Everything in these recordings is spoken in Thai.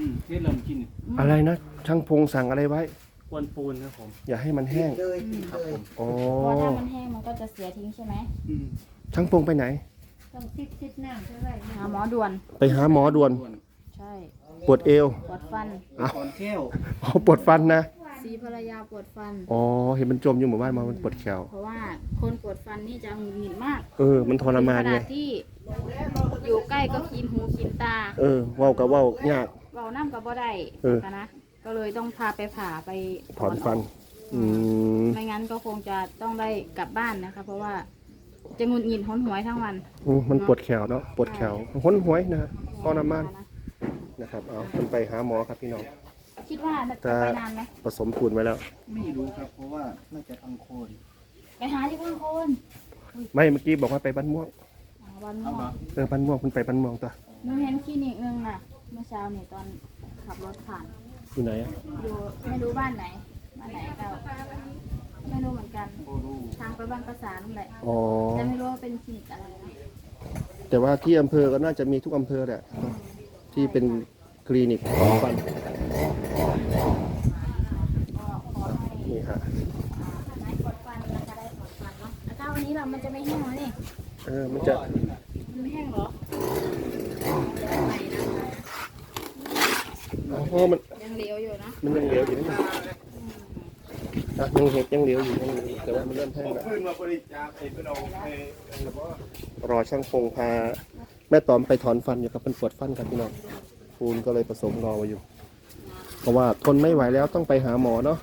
อืมที่เริ่มกินอะไรนะช่างพงสั่งอะไรไว้ กวนปูนครับผม อย่าให้มันแห้งเลยติดครับเลยผมอ๋อเพราะถ้ามันแห้งมันก็จะเสียทิ้งใช่ไหมอืมช่างพงไปไหน ต้องซิดซิดน้ำใช่ไหมหาหมอด่วน ไปหาหมอด่วนกวน ใช่ปวดเอวปวดฟันก่อนแก้วอ๋อปวดฟันนะสีภรรยาปวดฟัน อ๋อเห็นมันจมอยู่หมู่บ้านมามันปวดแขวเพราะว่าคนปวดฟันนี่จะหงุดหงิดมากเออ มันทรมานขไงนาดที่อยู่ใกล้ก็กินหูกินตา เออเว้ากับเว้ายาก เบาน้ำกับบ่ได้เออ นะก็เลยต้องพาไปผ่าไปถอนฟันอืม ไม่งั้นก็คงจะต้องได้กลับบ้านนะคะ เพราะว่าจะหงุดหงิดหนหวยทั้งวันอืมมันปวดแขวเนาะปวดแขวห้นหวยนะฮะทรมานนะครับ เอาคุณไปหาหมอครับพี่น้อง คิดว่าจะแต่ไปนานไหมผสมปูนไว้แล้ว ไม่รู้ครับ เพราะว่าน่าจะพังโคนไปหาที่บ้านโคนไม่เมื่อกี้บอกว่าไปบ้านม่วง อ๋อวันม่วงเออบ้านม่วงคุณไปบ้านม่วงตัวหนูเห็นคลินิกนึงน่ะเมื่อเช้าเนี่ยตอนขับรถผ่านอยู่ไหนอะอยู่ไม่รู้บ้านไหนบ้านไหนก็ไม่รู้เหมือนกัน ทางไปบ้านประสานนั่นแหละอ๋อ แต่ไม่รู้ว่าเป็นคลินิกอะไรนะแต่ว่าที่อำเภอก็น่าจะมีทุกอำเภอแหละ ที่เป็นคลินิกของฟันก็ขอให้นี่ฮะหายปวดฟันนะคะได้ปวดฟันเนาะแล้วถ้าวันนี้เรามันจะไม่แห้งแล้วนี่ เออมันจะ มันไม่แห้งเหรอ อ๋อมัน ยังเหลวอยู่นะ มันยังเหลวอยู่นี่นะอะยังเห็ดยังเหล วอยู่ยังเหลวอยู่แต่ว่ามันเริ่มแห้งแล้วขึ้นมาบริจาคไอ้พี่น้องไอ้ระบบรอช่างพงพาแม่ตอมไปถอนฟันอยู่ครับมันปวดฟันครับพี่น้องปูนก็เลยผสมรอไว้อยู่ เพราะว่าทนไม่ไหวแล้วต้องไปหาหมอเนาะ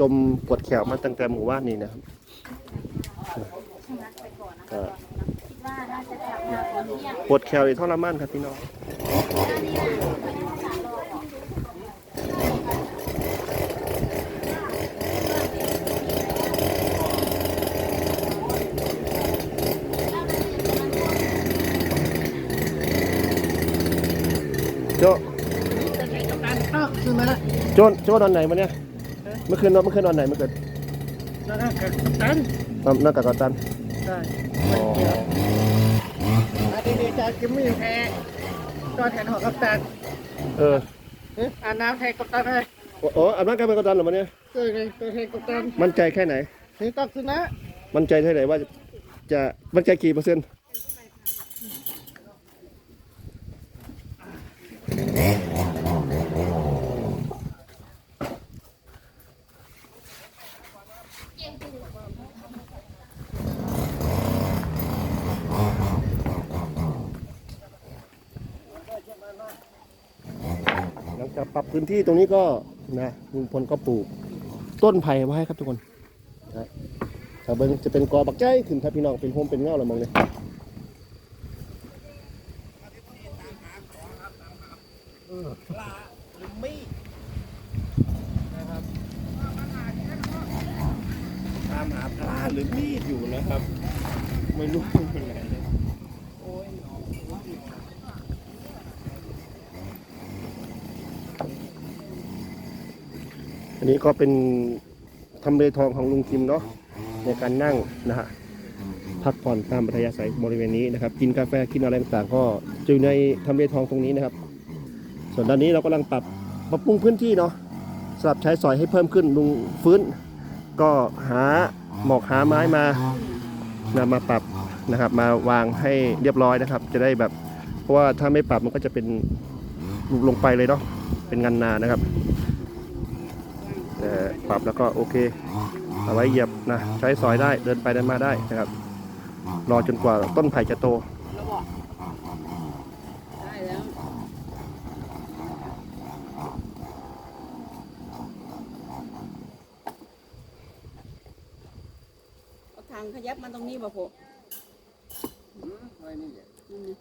จมปวดแขวมาตั้งแต่หมู่บ้านนี่นะครับชะงักไปก่อนนะคะตอนนี้เนาะคิดว่าน่าจะกลับมาตอนเที่ยงปวดแขวอีกทรมานครับพี่น้อง โจ คือมาละโจโจนอนไหนมาเนี่ยเมื่อคืนนอนเมื่อคืนนอนไหนเมื่อคืนแล้วก็กัปตันนอนนั่งกับกัปตันใช่อ๋ออาดีดีจากกิมมี่แพ้ก็แทนหอกัปตันเออเอ๊ะอาบน้ำแทนกัปตันให้โอ้อาบน้ำกันเป็นกัปตันเหรอมาเนี่ยเกิดเลยตัวแทนกัปตันมั่นใจแค่ไหนนี่ตักสินะมั่นใจแค่ไหนว่าจะจะมั่นใจกี่เปอร์เซ็นต์ ปรับพื้นที่ตรงนี้ก็นะลุงพลก็ปลูก ต้นไผ่ไว้ครับทุกคนนะถ้าเบิ้งจะเป็นกอบักใจขึ้นครับพี่น้องเป็นโฮมเป็นเงาเละมองเลยตามหาปลาหรือมีดอยู่นะครับ ไม่รู้เป็นไหนเลย อั นนี้ก็เป็นทำเลทองของลุงทิมเนาะในการนั่งนะฮะพักผ่อนตามปัธยาศัยบริเวณนี้นะครับ กินกาแฟกินอะไรต่างๆก็จะอยู่ในทำเลทองตรงนี้นะครับ ส่วนด้านนี้เรากำลังปรับปรับปรุงพื้นที่เนาะสำหรับใช้สอยให้เพิ่มขึ้นลุงฟื้น ก็หาหมอกหาไม้มานะมาปรับนะครับมาวางให้เรียบร้อยนะครับ จะได้แบบ เพราะว่าถ้าไม่ปรับมันก็จะเป็นลุลงไปเลยเนาะเป็นงานนานะครับแต่ ปรับแล้วก็โอเค เอาไว้เหยียบนะใช้สอยได้เดินไปเดินมาได้นะครับ รอจนกว่าต้นไผ่จะโตแล้วบอกได้แล้วเอาถังขยับมาตรงนี้บ่พอไว้นี่แหละนั่นนะ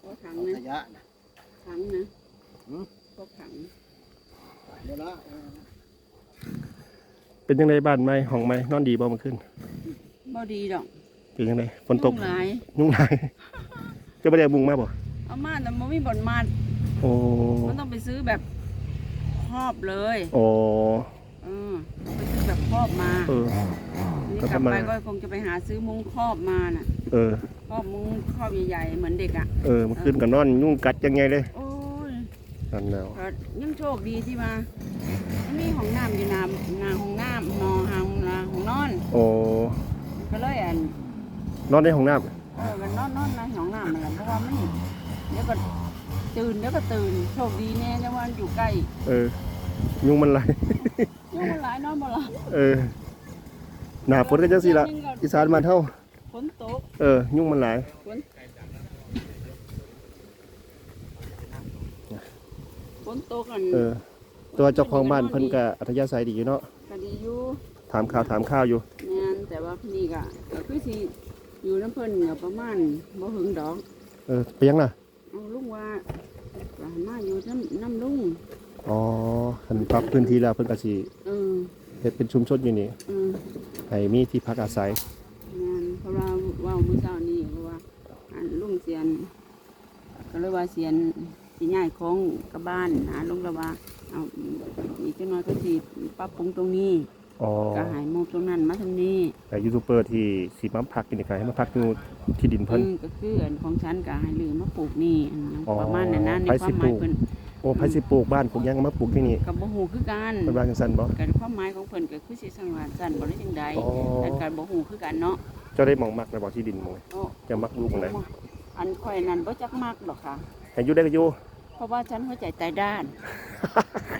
เอาถังขนะยะนะถังนะหืมพวกถังเดี๋ยวละ เออเป็นยังไงบ้านไหมห้องไหมนอนดีบ่เมันขึ้นบ่ดีดอกเป็นยังไงฝนตกยุ่งหลายยุ่งหลายจะไม่ได้มุงมาบ่เอามาแต่มันไม่บ่นมาโอ้มันต้องไปซื้อแบบครอบเลยโอ้เออไปซื้อแบบครอบมาเออนี่ก็กลับประมาณไปก็คงจะไปหาซื้อมุ้งครอบมาน่ะ เออครอบมุ้งครอบใหญ่ๆเหมือนเด็กอะเออเมันขึ้นกับนอนยุ่งกัดยังไงเลยโอ้ยเกันหนาวก็ยังโชคดีที่มา มันมีห้องน้ำอยู่หนาหนาห้องน้ำนอนห้องนาห้องนอนโอ้ก็เลยอันนอนในห้องน้เออกันนอนนอนในห้องน้ำมันแหละเพราะว่ามันเดี๋ยวก็ตื่นเดี๋ยวก็ตื่นโชคดีแน่แต่ว่ามันอยู่ใกล้ำเออ ยุงมันไหลยังมันหลายนอนบ่หลับเออหนาฝนก็จังสิละอีสานมานเท่า ฝนตกเออ ยุงมันหลายฝนฝนตกอัน เออ ตัวเจ้าของบ้านเพิ่นก็อัธยาศัยดีอยู่เนาะก็ดีอยู่ถามข่าวถามข้าวอยู่งานแต่ว่านี่ก็ก็คือสิอยู่น้ำเพิ่นก็ประมาณบ่ถึงดอกเออไปยังล่ะเอาลุงว่าว่ามาอยู่น้ำน้ำลุงอ๋อคันปรับพื้นที่แล้วเพิ่นก็สิเออเฮ็ดเป็นชุมชนอยู่นี่เออให้มีที่พักอาศัยงานเพราะว่าเว่ามื้อเช้านี้เพราะว่าอันลุงเสียนก็เลยว่าเสียนสิย้ายของกลับบ้านหาลุงก็ว่า เอาอีกจังน้อยก็สิปรับปรุงตรงนี้อ๋อก็ใหายมอบตรงนั้นมาทางนี้แต่ยูทูบเบอร์ที่สิมาพักกินนี่ก็ให้มาพักอยู่ที่ดินเพิ่นอืมก็คืออันของฉันก็ให้ลืมมาปลูกนี่อันนั้นอ๋อประมาณนั้นนะในไปคสิวามหมายปลูกเพิ่นโอ้ไผสิปลูกบ้านปลูกหยังมาปลูกที่นี่กับบ่ฮู้คือกันเพิ่นว่าจังซั่นบ่การความหมายของเพิ่นก็คือสิสังหารสันบ่ได้จังใดอ๋อแต่การบ่ฮู้คือกันเนาะเจ้าได้หมองมักในบ่ที่ดินหมองโอ้จะมักลูกหมองใดอันข่อยนั่นบ่จักมักดอกค่ะให้อยู่ได้ก็อยู่ เพราะว่าฉันหัวใจตายด้าน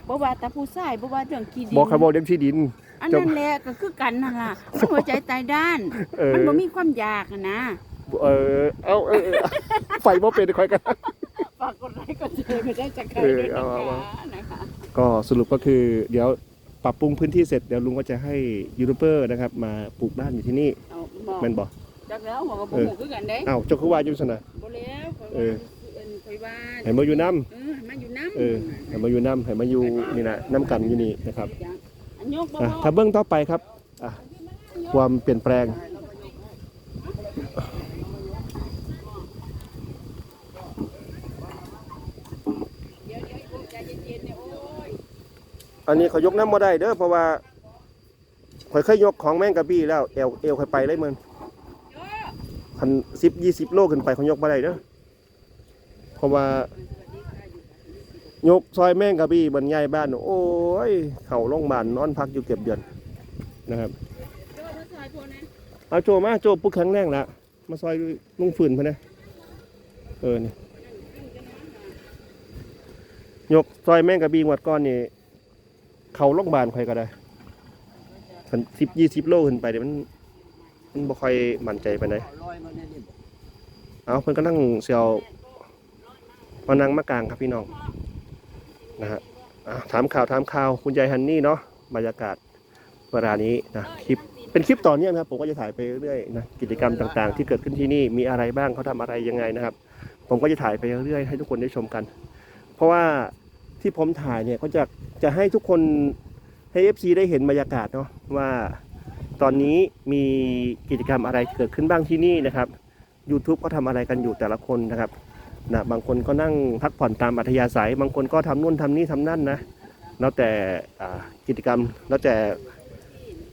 บ่ว่าแต่ผู้ชายบ่ว่าเรื่องขี้ดินบอกเขาบอกเรื่องที่ดิน อันนั้นแหละก็คือกันนั่นล่ะมันหัวใจตายด้าน เออ มันบ่มีความอยากอะนะ เออ เอาเออเออไฟบ่เป็นค่อยกัน ฝากกดไลค์กดแชร์ไปได้จากใครเออด้วยเอานะเอาเอาคะนะคะก็สรุปก็คือ เดี๋ยวปรับปรุงพื้นที่เสร็จเดี๋ยวลุงก็จะให้ยูทูบเบอร์นะครับ มาปลูกบ้านอยู่ที่นี่เอาบอกแม่นบ่จักแล้วบอกว่าบ่เออ ฮู้คือกันเด้อ้าวเจ้าคือว่าอยู่ซั่นน่ะบ่แล้วข่อยเอว่าอเอิ้นข่อย ว่าให้มาอยู่นํเออให้มาอยู่น้ำเออให้มาอยู่นํให้มาอยู่นี่นะนํกันอยู่นี่นะครับอันยกบ่อะพอถ้าเบื้องต่อไปครับอะความเปลี่ยนแปลงเดี๋ยวเดี๋ยวใจเย็นๆเนี่ยโอ้ยอันนี้เขายกน้ำมาได้เด้อเพราะว่าข่อยเคยยกของแมงกะบี้แล้วเอวเอวข่อยไปเลยมันพันสิบยี่สิบโลขึ้นไปเขายกมาได้เด้อเพ ราะว่ายกซอยแมงกะบี้บรรยายบ้าน โอ้ย เข่าโรงบาลนอนพักอยู่เก็บเดือนนะครับเอาโจมาโจปุ๊กแข็งแรงละมาซอยลุงฝืนพะนะเออนี่ยกซอยแมงกะบี้งวดก้อนนี่เข่าโรงบาลใครก็ได้คันสิบยี่สิบโลขึ้นไปเดี๋ยวมันมันบ่ค่อยมั่นใจไปานเอาเพิ่นก็นั่งเสียว มานั่งมากางครับพี่น้องนะฮะถามข่าวถามข่าวคุณยายฮันนี่เนาะบรรยากาศเวลานี้นะคลิปเป็นคลิปต่อเนื่องนะครับผมก็จะถ่ายไปเรื่อยนะกิจกรรมต่างๆ ที่เกิดขึ้นที่นี่มีอะไรบ้างเขาทำอะไรยังไงนะครับ ผมก็จะถ่ายไปเรื่อยให้ทุกคนได้ชมกัน เพราะว่าที่ผมถ่ายเนี่ยก็จะจะให้ทุกคนให้ FC ได้เห็นบรรยากาศเนาะว่าตอนนี้มีกิจกรรมอะไรเกิดขึ้นบ้างที่นี่นะครับ YouTube ก็ทำอะไรกันอยู่แต่ละคนนะครับ นะบางคนก็นั่งพักผ่อนตามอัธยาศัย บางคนก็ทำนู่นทำนี่ทำนั่นนะแล้วแต่กิจกรรมแล้วแต่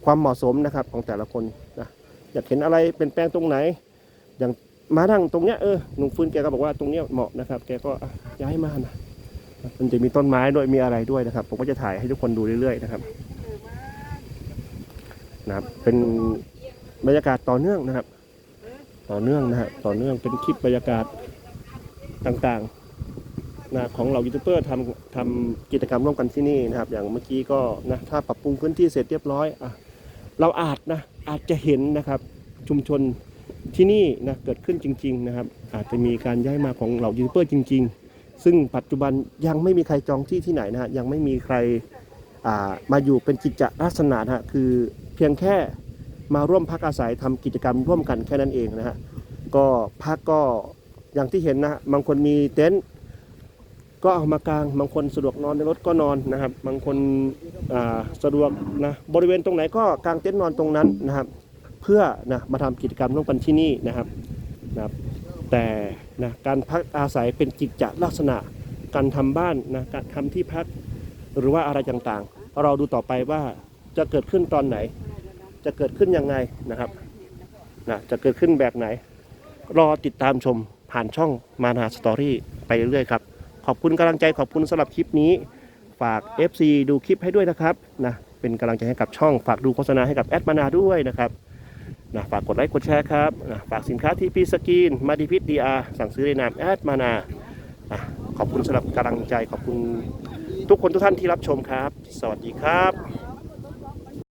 ความเหมาะสมนะครับของแต่ละคนนะอยากเห็นอะไรเป็นแปลงตรงไหน อย่างมาทางตรงเนี้ยเออหนุ่มฟื้นแกก็บอกว่าตรงเนี้ยเหมาะนะครับ แกก็ย้ายมานะมันจะมีต้นไม้ด้วยมีอะไรด้วยนะครับ ผมก็จะถ่ายให้ทุกคนดูเรื่อยๆนะครับนะครับ เป็นบรรยากาศต่อเนื่องนะครับ ต่อเนื่องนะฮะต่อเนื่องเป็นคลิปบรรยากาศ ต่างๆนะของเรายูทูบเบอร์ทำทำกิจกรรมร่วมกันที่นี่นะครับ อย่างเมื่อกี้ก็นะถ้าปรับปรุงพื้นที่เสร็จเรียบร้อยอะเราอาจนะอาจจะเห็นนะครับชุมชนที่นี่นะเกิดขึ้นจริง ๆ นะครับ อาจจะมีการย้ายมาของเหล่ายูทูบเบอร์จริง ๆ ซึ่งปัจจุบันยังไม่มีใครจองที่ที่ไหนนะฮะยังไม่มีใครามาอยู่เป็นกิจลักษณะนะฮะคือเพียงแค่มาร่วมพักอาศัยทำกิจกรรมร่วมกันแค่นั้นเองนะฮะก็พักก็ อย่างที่เห็นนะฮะบางคนมีเต็นท์ก็เอามากาง บางคนสะดวกนอนในรถก็นอนนะครับ บางคนสะดวกนะบริเวณตรงไหนก็กางเต็นท์นอนตรงนั้นนะครับ เพื่อนะมาทำกิจกรรมร่วมกันที่นี่นะครับนะครับแต่นะการพักอาศัยเป็นกิจจลักษณะ การทำบ้านนะการทำที่พักหรือว่าอะไรต่างๆ เราดูต่อไปว่าจะเกิดขึ้นตอนไหน จะเกิดขึ้นยังไงนะครับนะจะเกิดขึ้นแบบไหน รอติดตามชม ผ่านช่องมานาสตอรี่ไปเรื่อยๆครับขอบคุณกำลังใจขอบคุณสำหรับคลิปนี้ฝาก FC ดูคลิปให้ด้วยนะครับนะเป็นกำลังใจให้กับช่อง ฝากดูโฆษณาให้กับแอดมานาด้วยนะครับนะฝากกดไลค์กดแชร์ครับนะฝากสินค้าทีพีสกีนมาดิพิทดีอาสั่งซื้อในนามแอดมานานะขอบคุณสำหรับกำลังใจขอบคุณทุกคนทุกท่านที่รับชมครับ สวัสดีครับ